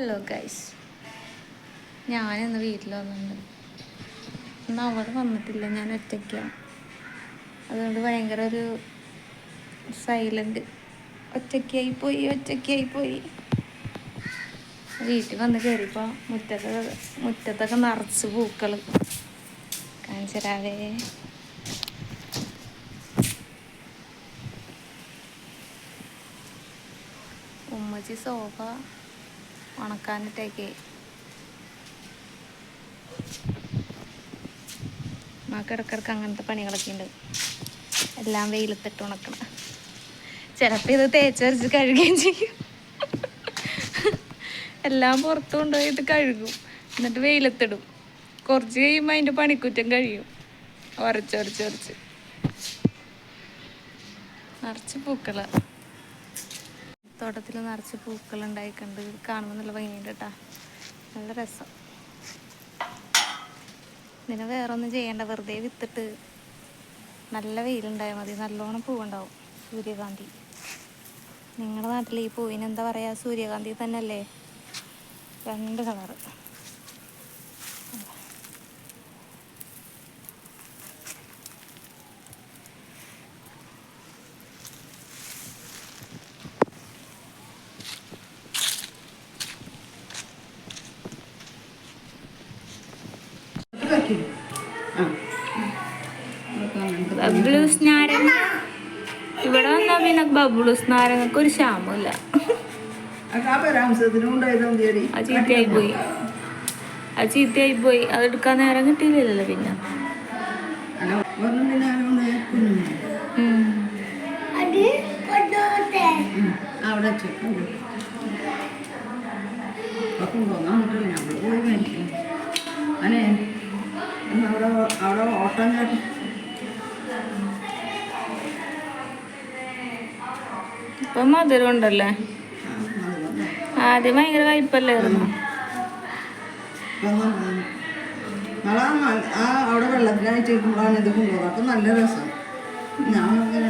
Hello guys ഞാനിന്ന് വീട്ടിൽ വന്നിട്ടുണ്ട്. ഇന്ന് അവിടെ വന്നിട്ടില്ല. ഞാൻ ഒറ്റയ്ക്കാണ്. അതുകൊണ്ട് ഭയങ്കര ഒരു സൈലന്റ് ഒറ്റയ്ക്കായി പോയി ഒറ്റയ്ക്കായി പോയി. വീട്ടിൽ വന്ന് കയറിയപ്പോൾ മുറ്റത്തൊക്കെ മുറ്റത്തൊക്കെ നിറച്ച് പൂക്കൾ കാണിച്ചരാവേ. ഉമ്മച്ചി സോഫ ഉണക്കാനിട്ടേക്ക്. ഇടക്കിടക്ക് അങ്ങനത്തെ പണികളൊക്കെ ഉണ്ട്. എല്ലാം വെയിലത്തിട്ട് ഉണക്കണം. ചിലപ്പോൾ ഇത് തേച്ചരച്ച് കഴുകുകയും ചെയ്യും. എല്ലാം പുറത്ത് കൊണ്ടുപോയിട്ട് കഴുകും. എന്നിട്ട് വെയിലത്തിടും. കുറച്ച് കഴിയുമ്പോൾ അതിന്റെ പണിക്കുറ്റം കഴിയും. ഉരച്ചൊരച്ചൊരച്ച് നിറച്ച് പൂക്കൾ. തോട്ടത്തിൽ നിറച്ച് ഇത് കാണുമ്പോൾ നല്ല ഭംഗിയുണ്ട് കേട്ടോ നല്ല രസം. ഇതിന് വേറെ ഒന്നും ചെയ്യണ്ട വെറുതെ വിത്തിട്ട് നല്ല വെയിലുണ്ടായാൽ മതി. നല്ലോണം പൂവുണ്ടാവും സൂര്യകാന്തി. നിങ്ങളുടെ നാട്ടിൽ ഈ പൂവിന് എന്താ പറയുക സൂര്യകാന്തി തന്നെയല്ലേ? രണ്ട് കളറ്. ബബ്ലൂസ് നാരങ്ങ. ഇവിടെ വന്നാൽ പിന്നെ ബബ്ലൂസ് നാരങ്ങക്ക് ഒരു ക്ഷാമമില്ല അത് ചീത്തയായി പോയി അത് ചീത്തയായി പോയി. അത് എടുക്കാൻ നേരം കിട്ടിയില്ലല്ലോ പിന്നെ. ഉം. അവിടെ അവിടെ ഇപ്പം മധുരം ഉണ്ടല്ലേ. ആദ്യം ഭയങ്കര കയ്പല്ലായിരുന്നു അവിടെ വെള്ളത്തിനയച്ചേക്കുമ്പോഴാണ് ഇത് കൊണ്ടുപോകുന്നത്. അപ്പൊ നല്ല രസം. ഞാൻ അങ്ങനെ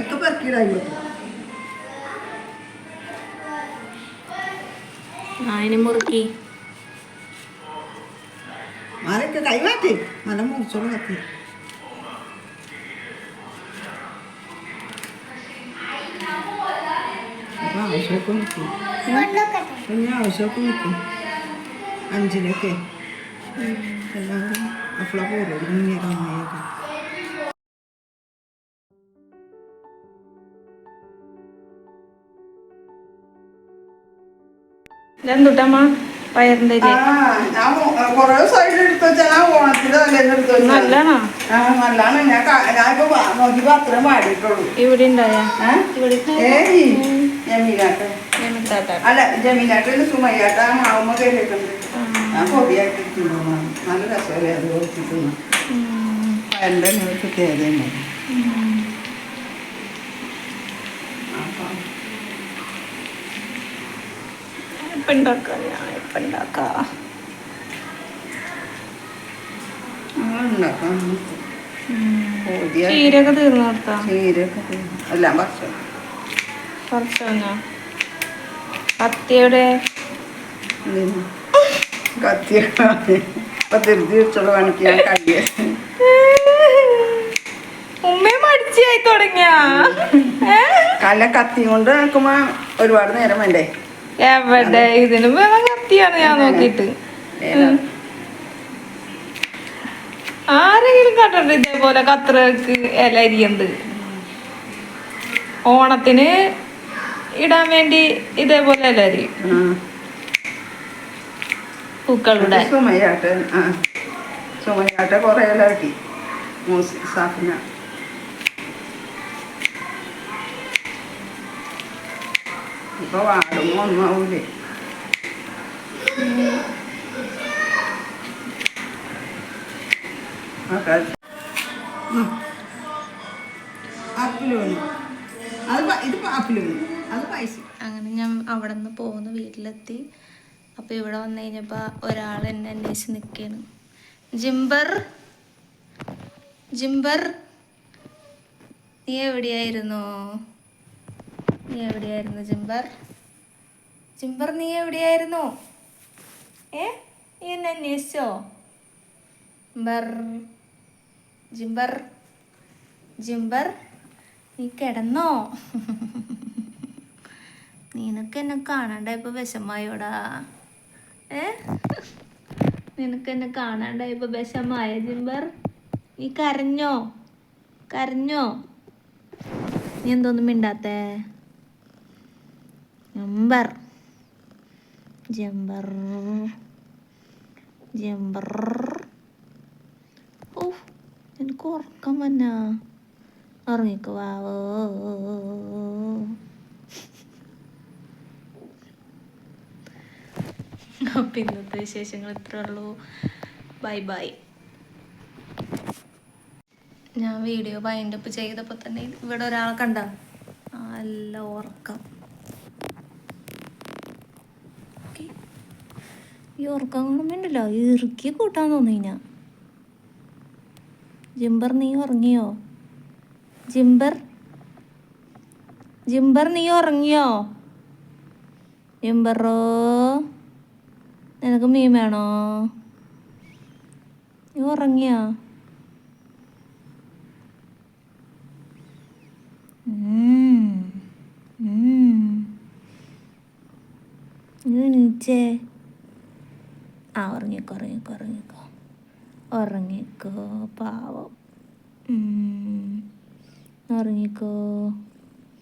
ഒക്കെ പെറുക്കിയിടായി അതിന് മുറുക്കി. മാരൊക്കെ കൈമാറ്റി. മല മുറിച്ചോളൂ കത്തി. അപ്പൊ ആവശ്യമൊക്കെ നിൽക്കും പിന്നെ ആവശ്യമൊക്കെ നിൽക്കും അഞ്ചിനൊക്കെ എല്ലാവരും അപ്പോഴൊക്കെ വരും ഇവിടെ ഉണ്ടായ. അല്ല ജമീനാട്ടിൽ സുമയ്യാട്ട മാവുമ്മ കയറിയിട്ടുണ്ട് ഞാൻ തിന്നു നല്ല രസമല്ലേ? അത് കൊടുത്തിട്ടുന്നു പയറിന്റെ പ്രത്യേകത തന്നെ ഉം. അപ്പം ഇപ്പൊ ഉണ്ടാക്കാം ഞാൻ ഇപ്പൊ ഉണ്ടാക്കാം അങ്ങനെ ഉണ്ടാക്കാം പൊടിയായിട്ട് ചീരൊക്കെ തീർന്നു. കൊടുത്താ ചീരയൊക്കെ തിന്നു. എല്ലാം ഭക്ഷണം കുറച്ച് വന്നോ കത്തിയുടെ ഇതിന് കത്തിയൊക്കെ ഇപ്പൊ തിരുത്തി വെച്ചുള്ള പണിക്ക് ഞാൻ കഴിയേ ഉമ്മയെ തുടങ്ങിയ. കല്ല കത്തി കൊണ്ട് നിൽക്കുമ്പോ ഒരുപാട് നേരം വേണ്ടേ? എവിടെ? ഇതിന് വേണം കത്തിയാണ് ഞാൻ നോക്കിട്ട്. ആരെങ്കിലും കണ്ടിട്ട് ഇതേപോലെ കത്രക്ക് ഇല അരിയുന്നത്? ഓണത്തിന് ഇടാൻ വേണ്ടി ഇതേപോലെ ഇല അരിയും. പൂക്കളുടെ. സുമയ്യാട്ട് ആ. സുമയ്യാട്ട് കുറേ മൂസി സാഫിന. ഇപ്പൊ വാടുമ്പോ ഒന്നും ആവൂലേ അങ്ങനെ ഞാൻ അവിടെ നിന്ന് പോന്ന് വീട്ടിലെത്തി. അപ്പോൾ ഇവിടെ വന്നു കഴിഞ്ഞപ്പോൾ ഒരാൾ എന്നെ അന്വേഷിച്ച് നിൽക്കുകയാണ് ജിംബർ? ജിംബർ? നീ എവിടെയായിരുന്നു? നീ എവിടെയായിരുന്നു ജിംബർ? ജിംബർ നീ എവിടെയായിരുന്നു? ഏ? നീ എന്നെ അന്വേഷിച്ചോ? ബർ ജിംബർ ജിംബർ നീ കിടന്നോ? നിനക്ക് എന്നെ കാണാണ്ട ഇപ്പൊ വിഷമായോടാ ഏ? നിനക്ക് എന്നെ കാണാണ്ട ഇപ്പൊ വിഷമായ ജിംബർ? നീ കരഞ്ഞോ? കരഞ്ഞോ? നീ എന്തോന്നും മിണ്ടാത്തേ? ജമ്പർ ജമ്പർ ജമ്പർ ഓ എനിക്ക് ഉറക്കം വന്നാ ഉറങ്ങിക്കോ വാവോ അപ്പം ഇന്നത്തെ വിശേഷങ്ങൾ ഇത്രേ ഉള്ളൂ ബൈ ബൈ ഞാൻ വീഡിയോ ബൈൻഡപ്പ് ചെയ്തപ്പോൾ തന്നെ ഇവിടെ ഒരാളെ കണ്ട നല്ല ഉറക്കം. ഈ ഉറക്കം കാണുമ്പോണ്ടല്ലോ ഇറുക്കി കൂട്ടാൻ ഞാൻ ജിംബർ നീ ഉറങ്ങിയോ ജിംബർ ജിംബർ നീ ഉറങ്ങിയോ ജിംബറോ നിനക്ക് മീൻ വേണോ നീ ഉറങ്ങിയോ ഉം. ഉം. ആ ഉറങ്ങിക്കോ ഉറങ്ങിക്കോ ഉറങ്ങിക്കോ. ഉറങ്ങിക്കോ പാവം. ഉറങ്ങിക്കോ.